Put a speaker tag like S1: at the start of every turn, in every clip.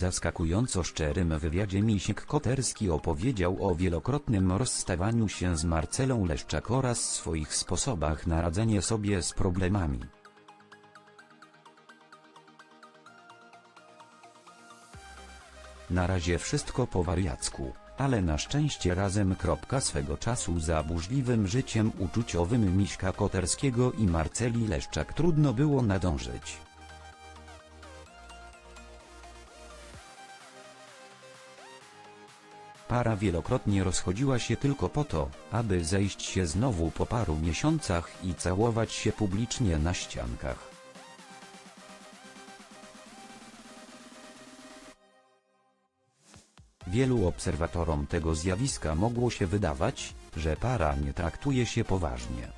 S1: zaskakująco szczerym wywiadzie Misiek Koterski opowiedział o wielokrotnym rozstawaniu się z Marcelą Leszczak oraz swoich sposobach na radzenie sobie z problemami. Na razie wszystko po wariacku, ale na szczęście razem. Swego czasu za burzliwym życiem uczuciowym Miśka Koterskiego i Marceli Leszczak trudno było nadążyć. Para wielokrotnie rozchodziła się tylko po to, aby zejść się znowu po paru miesiącach i całować się publicznie na ściankach. Wielu obserwatorom tego zjawiska mogło się wydawać, że para nie traktuje się poważnie.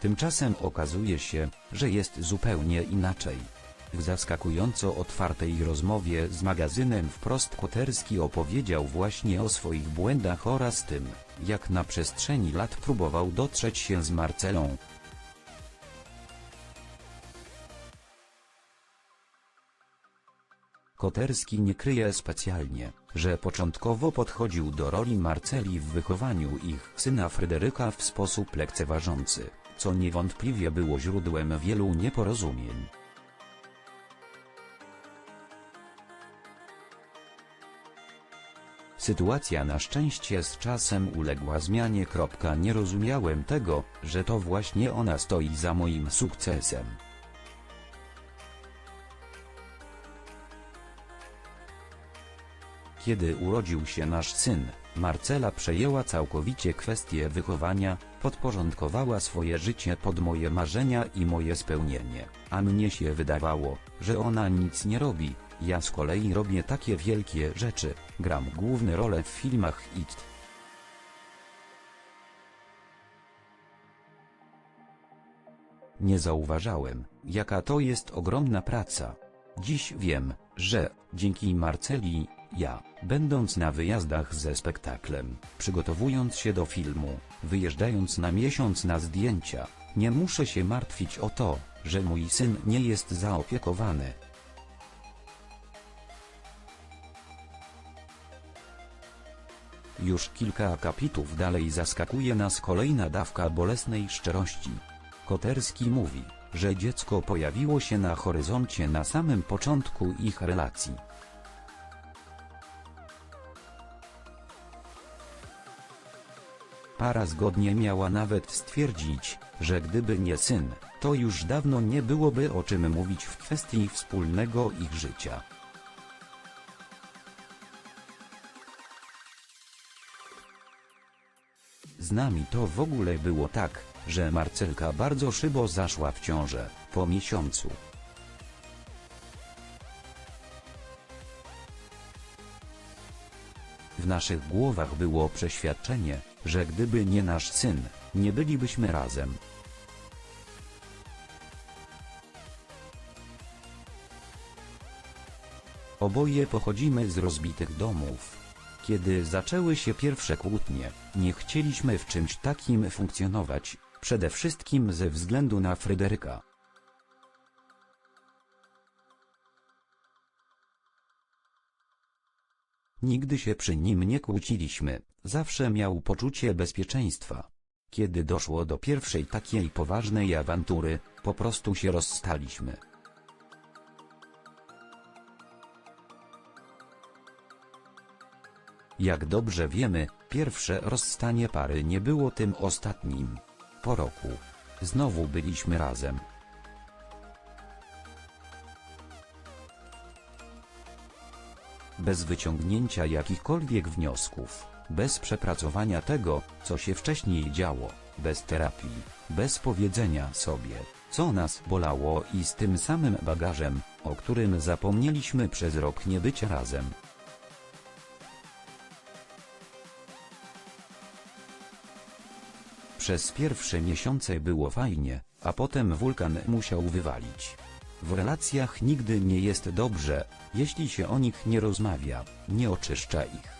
S1: Tymczasem okazuje się, że jest zupełnie inaczej. W zaskakująco otwartej rozmowie z magazynem Wprost Koterski opowiedział właśnie o swoich błędach oraz tym, jak na przestrzeni lat próbował dotrzeć się z Marcelą. Koterski nie kryje specjalnie, że początkowo podchodził do roli Marceli w wychowaniu ich syna Fryderyka w sposób lekceważący, co niewątpliwie było źródłem wielu nieporozumień. Sytuacja na szczęście z czasem uległa zmianie. Nie rozumiałem tego, że to właśnie ona stoi za moim sukcesem. Kiedy urodził się nasz syn, Marcela przejęła całkowicie kwestię wychowania, podporządkowała swoje życie pod moje marzenia i moje spełnienie, a mnie się wydawało, że ona nic nie robi, ja z kolei robię takie wielkie rzeczy, gram główne role w filmach IT. Nie zauważałem, jaka to jest ogromna praca. Dziś wiem, że, dzięki Marceli, ja, będąc na wyjazdach ze spektaklem, przygotowując się do filmu, wyjeżdżając na miesiąc na zdjęcia, nie muszę się martwić o to, że mój syn nie jest zaopiekowany. Już kilka akapitów dalej zaskakuje nas kolejna dawka bolesnej szczerości. Koterski mówi, że dziecko pojawiło się na horyzoncie na samym początku ich relacji. Para zgodnie miała nawet stwierdzić, że gdyby nie syn, to już dawno nie byłoby o czym mówić w kwestii wspólnego ich życia. Z nami to w ogóle było tak, że Marcelka bardzo szybko zaszła w ciążę, po miesiącu. W naszych głowach było przeświadczenie, że gdyby nie nasz syn, nie bylibyśmy razem. Oboje pochodzimy z rozbitych domów. Kiedy zaczęły się pierwsze kłótnie, nie chcieliśmy w czymś takim funkcjonować, przede wszystkim ze względu na Fryderyka. Nigdy się przy nim nie kłóciliśmy, zawsze miał poczucie bezpieczeństwa. Kiedy doszło do pierwszej takiej poważnej awantury, po prostu się rozstaliśmy. Jak dobrze wiemy, pierwsze rozstanie pary nie było tym ostatnim. Po roku. Znowu byliśmy razem. Bez wyciągnięcia jakichkolwiek wniosków, bez przepracowania tego, co się wcześniej działo, bez terapii, bez powiedzenia sobie, co nas bolało i z tym samym bagażem, o którym zapomnieliśmy przez rok nie być razem. Przez pierwsze miesiące było fajnie, a potem wulkan musiał wywalić. W relacjach nigdy nie jest dobrze, jeśli się o nich nie rozmawia, nie oczyszcza ich.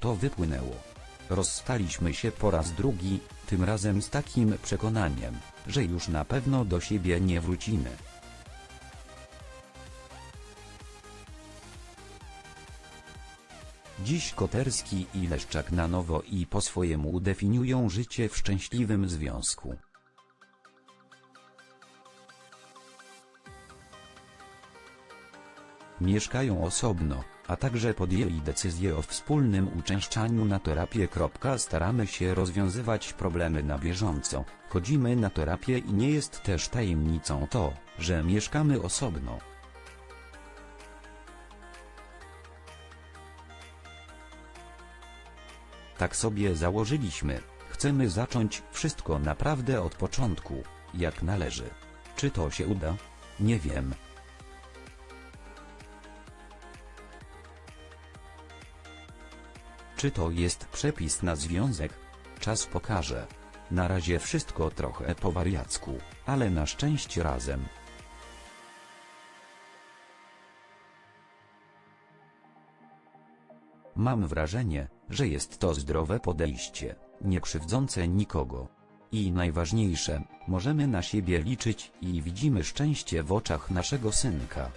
S1: To wypłynęło. Rozstaliśmy się po raz drugi, tym razem z takim przekonaniem, że już na pewno do siebie nie wrócimy. Dziś Koterski i Leszczak na nowo i po swojemu definiują życie w szczęśliwym związku. Mieszkają osobno, a także podjęli decyzję o wspólnym uczęszczaniu na terapię. Staramy się rozwiązywać problemy na bieżąco. Chodzimy na terapię i nie jest też tajemnicą to, że mieszkamy osobno. Tak sobie założyliśmy. Chcemy zacząć wszystko naprawdę od początku, jak należy. Czy to się uda? Nie wiem. Czy to jest przepis na związek? Czas pokaże. Na razie wszystko trochę po wariacku, ale na szczęście razem. Mam wrażenie, że jest to zdrowe podejście, nie krzywdzące nikogo. I najważniejsze, możemy na siebie liczyć i widzimy szczęście w oczach naszego synka.